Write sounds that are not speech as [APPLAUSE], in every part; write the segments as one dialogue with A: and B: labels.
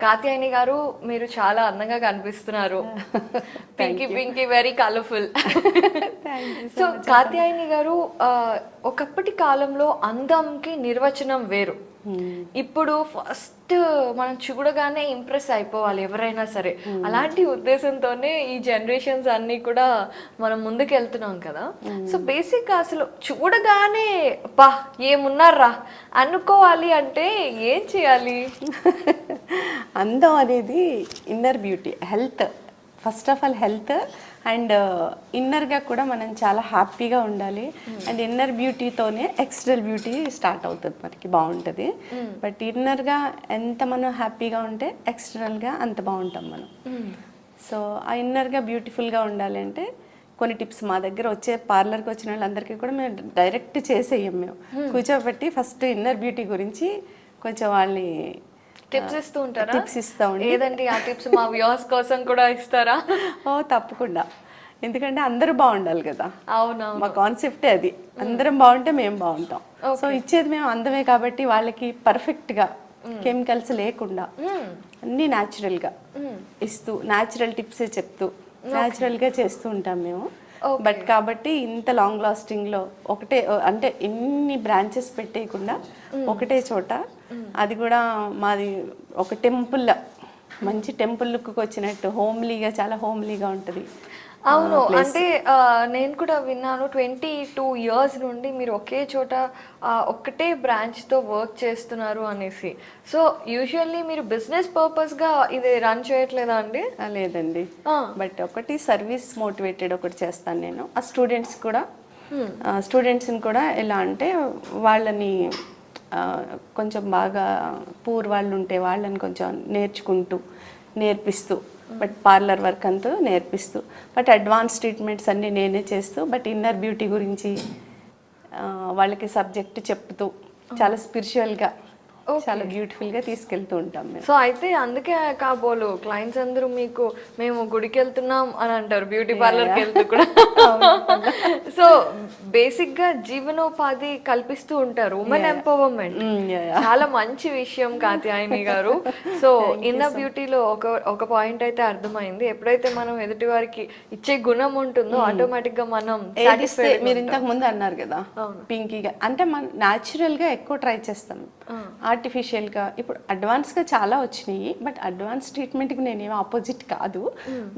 A: కాత్యాయని గారు మీరు చాలా అందంగా కనిపిస్తున్నారు. Pinky pinky very colourful so Katyayani garu ఆ, ఒకప్పటి కాలంలో అందంకి నిర్వచనం వేరు. ఇప్పుడు ఫస్ట్ మనం చూడగానే ఇంప్రెస్ అయిపోవాలి ఎవరైనా సరే. అలాంటి ఉద్దేశంతోనే ఈ జనరేషన్స్ అన్ని కూడా మనం ముందుకు వెళ్తున్నాం కదా సో బేసిక్ అసలు చూడగానే పా ఏమున్నారా? అనుకోవాలి అంటే ఏం చేయాలి? [LAUGHS]
B: అందం అనేది inner beauty health first of all health and ఇన్నర్గా కూడా మనం చాలా హ్యాపీగా ఉండాలి. అండ్ ఇన్నర్ బ్యూటీతోనే ఎక్స్టర్నల్ బ్యూటీ స్టార్ట్ అవుతుంది మనకి బాగుంటుంది. బట్ ఇన్నర్గా ఎంత మనం హ్యాపీగా ఉంటే ఎక్స్టర్నల్గా అంత బాగుంటాం మనం. సో ఆ ఇన్నర్గా బ్యూటిఫుల్గా ఉండాలి అంటే కొన్ని టిప్స్ మా దగ్గర వచ్చే పార్లర్కి వచ్చిన వాళ్ళందరికీ కూడా మేము డైరెక్ట్ చేసేయం మేము. కూర్చోబెట్టి ఫస్ట్ ఇన్నర్ బ్యూటీ గురించి కొంచెం వాళ్ళని
A: టిప్స్ ఇస్తూ ఉంటారా?
B: టిప్స్ ఇస్తా ఉండి.
A: ఏదండి ఆ టిప్స్ మా వ్యూస్ కోసం కూడా ఇస్తారా?
B: ఓ తప్పకుండా. ఎందుకంటే అందరూ బాగుండాలి కదా.
A: అవునా
B: మా కాన్సెప్టే అది. అందరం బాగుంటే మేము బాగుంటాం. సో ఇచ్చేది మేము అందమే కాబట్టి వాళ్ళకి పర్ఫెక్ట్గా కెమికల్స్ లేకుండా అన్నీ న్యాచురల్గా ఇస్తూ న్యాచురల్ టిప్సే చెప్తూ న్యాచురల్గా చేస్తూ ఉంటాం మేము. బట్ కాబట్టి ఇంత లాంగ్ లాస్టింగ్లో ఒకటే అంటే ఇన్ని బ్రాంచెస్ పెట్టేయకుండా ఒకటే చోట అది కూడా మాది ఒక టెంపుల్ మంచి టెంపుల్ లుక్కి వచ్చినట్టు హోమ్లీగా చాలా హోమ్లీగా ఉంటుంది.
A: అవును అంటే నేను కూడా విన్నాను ట్వంటీ టూ ఇయర్స్ నుండి మీరు ఒకే చోట ఒక్కటే బ్రాంచ్తో వర్క్ చేస్తున్నారు అనేసి. సో యూజువల్లీ మీరు బిజినెస్ పర్పస్గా ఇది రన్ చేయట్లేదా అండి?
B: లేదండి. బట్ ఒకటి సర్వీస్ మోటివేటెడ్ ఒకటి చేస్తాను నేను. ఆ స్టూడెంట్స్ కూడా స్టూడెంట్స్ని కూడా ఎలా అంటే వాళ్ళని కొంచెం బాగా పూర్ వాళ్ళు ఉంటే వాళ్ళని కొంచెం నేర్చుకుంటూ నేర్పిస్తూ బట్ పార్లర్ వర్క్ అంతా నేర్పిస్తూ బట్ అడ్వాన్స్ ట్రీట్మెంట్స్ అన్నీ నేనే చేస్తూ బట్ ఇన్నర్ బ్యూటీ గురించి వాళ్ళకి సబ్జెక్ట్ చెప్తూ చాలా స్పిరిచువల్గా చాలా బ్యూటిఫుల్గా తీసుకెళ్తూ ఉంటాం మేము.
A: సో అయితే అందుకే కాబోలు క్లయింట్స్ అందరూ మీకు మేము గుడికి వెళ్తున్నాం అని అంటారు బ్యూటీ పార్లర్కి వెళ్తూ కూడా. సో బేసిక్గా జీవనోపాధి కల్పిస్తూ ఉంటారు ఉమెన్ ఎంపవర్మెంట్
B: Mm.
A: చాలా మంచి విషయం కాత్యాయని గారు. సో ఇన్నర్ బ్యూటీలో ఒక ఒక పాయింట్ అయితే అర్థమైంది. ఎప్పుడైతే మనం ఎదుటి వారికి ఇచ్చే గుణం ఉంటుందో ఆటోమేటిక్గా మనం
B: మీరు ఇంతకు ముందు అన్నారు కదా పింకీగా అంటే మనం న్యాచురల్గా ఎక్కువ ట్రై చేస్తాం. ఆర్టిఫిషియల్ గా ఇప్పుడు అడ్వాన్స్గా చాలా వచ్చినాయి బట్ అడ్వాన్స్ ట్రీట్మెంట్కి నేనేం ఆపోజిట్ కాదు.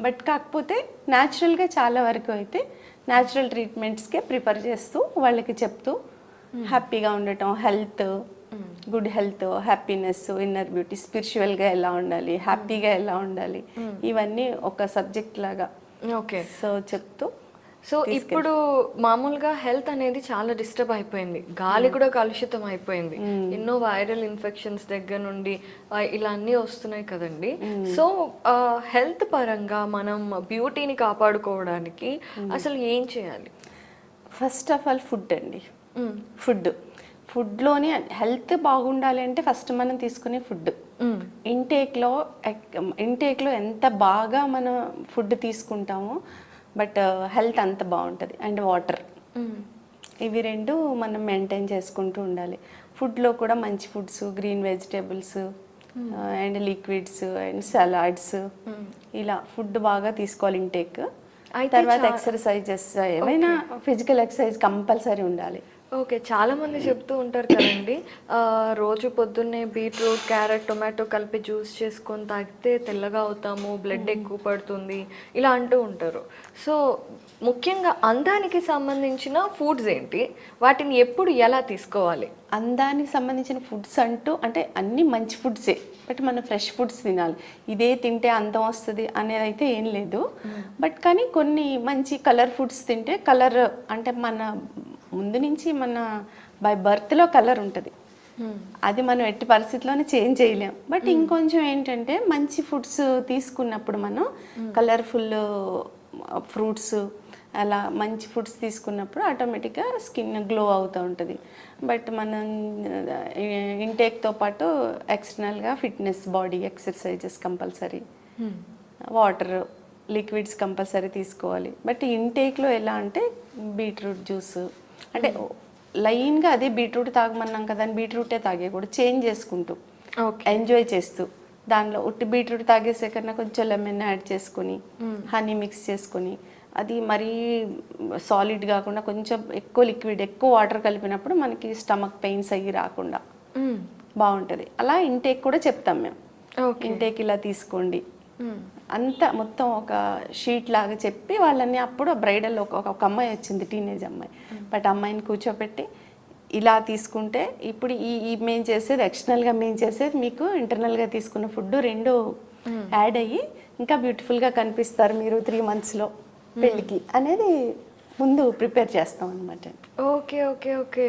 B: బట్ కాకపోతే న్యాచురల్గా చాలా వరకు అయితే న్యాచురల్ ట్రీట్మెంట్స్ కే ప్రిపేర్ చేస్తూ వాళ్ళకి చెప్తూ హ్యాపీగా ఉండటం health good health happiness inner beauty స్పిరిచువల్గా ఎలా ఉండాలి హ్యాపీగా ఎలా ఉండాలి ఇవన్నీ ఒక సబ్జెక్ట్ లాగా.
A: ఓకే
B: సో చెప్తూ
A: సో ఇప్పుడు మామూలుగా హెల్త్ అనేది చాలా డిస్టర్బ్ అయిపోయింది. గాలి కూడా కలుషితం అయిపోయింది. ఎన్నో వైరల్ ఇన్ఫెక్షన్స్ దగ్గర నుండి ఇలా అన్నీ వస్తున్నాయి కదండి. సో హెల్త్ పరంగా మనం బ్యూటీని కాపాడుకోవడానికి అసలు ఏం చేయాలి?
B: ఫస్ట్ ఆఫ్ ఆల్ ఫుడ్ అండి. ఫుడ్. ఫుడ్లోని హెల్త్ బాగుండాలి అంటే ఫస్ట్ మనం తీసుకునే ఫుడ్. ఇంటేక్లో ఇంటేక్లో ఎంత బాగా మనం ఫుడ్ తీసుకుంటామో బట్ హెల్త్ అంత బాగుంటుంది. And water. ఇవి రెండు మనం మెయింటైన్ చేసుకుంటూ ఉండాలి. ఫుడ్లో కూడా మంచి foods green vegetables and liquids and salads. ఇలా ఫుడ్ బాగా తీసుకోవాలి ఇంటేక్. తర్వాత ఎక్సర్సైజెస్ ఏమైనా ఫిజికల్ ఎక్సర్సైజ్ కంపల్సరీ ఉండాలి.
A: ఓకే చాలా మంది చెప్తూ ఉంటారు కదండి. రోజు పొద్దున్నే బీట్రూట్ క్యారెట్ టొమాటో కలిపి జ్యూస్ చేసుకొని తాగితే తెల్లగా అవుతాము బ్లడ్ ఎక్కువ పడుతుంది ఇలా అంటూ ఉంటారు. సో ముఖ్యంగా అందానికి సంబంధించిన ఫుడ్స్ ఏంటి? వాటిని ఎప్పుడు ఎలా తీసుకోవాలి?
B: అందానికి సంబంధించిన ఫుడ్స్ అంటూ అంటే అన్ని మంచి ఫుడ్సే బట్ మనం ఫ్రెష్ ఫుడ్స్ తినాలి. ఇదే తింటే అందం వస్తుంది అనేది అయితే ఏం లేదు. బట్ కానీ కొన్ని మంచి కలర్ ఫుడ్స్ తింటే కలర్ అంటే మన ముందు నుంచి మన బై బర్త్లో కలర్ ఉంటుంది. అది మనం ఎట్టి పరిస్థితిలోనే చేంజ్ చేయలేం. బట్ ఇంకొంచెం ఏంటంటే మంచి ఫుడ్స్ తీసుకున్నప్పుడు మనం కలర్ఫుల్ ఫ్రూట్స్ అలా మంచి ఫుడ్స్ తీసుకున్నప్పుడు ఆటోమేటిక్గా స్కిన్ గ్లో అవుతూ ఉంటుంది. బట్ మనం ఇంటేక్తో పాటు ఎక్స్టర్నల్గా fitness body exercises compulsory. Water liquids compulsory తీసుకోవాలి. బట్ ఇంటేక్లో ఎలా అంటే బీట్రూట్ జ్యూస్ అంటే లైన్గా అదే బీట్రూట్ తాగమన్నాం కదా అని బీట్రూటే తాగేయకూడదు చేంజ్ చేసుకుంటూ
A: ఓకే.
B: ఎంజాయ్ చేస్తూ దానిలో ఉట్టి బీట్రూట్ తాగేసే కన్నా కొంచెం లెమన్ యాడ్ చేసుకొని హనీ మిక్స్ చేసుకొని అది మరీ సాలిడ్ కాకుండా కొంచెం ఎక్కువ లిక్విడ్ ఎక్కువ వాటర్ కలిపినప్పుడు మనకి స్టమక్ పెయిన్స్ అయ్యి రాకుండా. బాగుంటుంది. అలా ఇంటేక్ కూడా చెప్తాం మేము. ఇంటేక్ ఇలా తీసుకోండి. అంతా మొత్తం ఒక షీట్ లాగా చెప్పి వాళ్ళని అప్పుడు బ్రైడల్ ఒక ఒక అమ్మాయి వచ్చింది టీనేజ్ అమ్మాయి. బట్ అమ్మాయిని కూర్చోపెట్టి ఇలా తీసుకుంటే ఇప్పుడు ఈ ఈ మేము చేసేది ఎక్స్టర్నల్గా మేము చేసేది మీకు ఇంటర్నల్గా తీసుకున్న ఫుడ్ రెండు యాడ్ అయ్యి ఇంకా బ్యూటిఫుల్గా కనిపిస్తారు మీరు త్రీ మంత్స్లో పెళ్ళికి అనేది ముందు ప్రిపేర్ చేస్తాం అనమాట
A: ఓకే ఓకే ఓకే.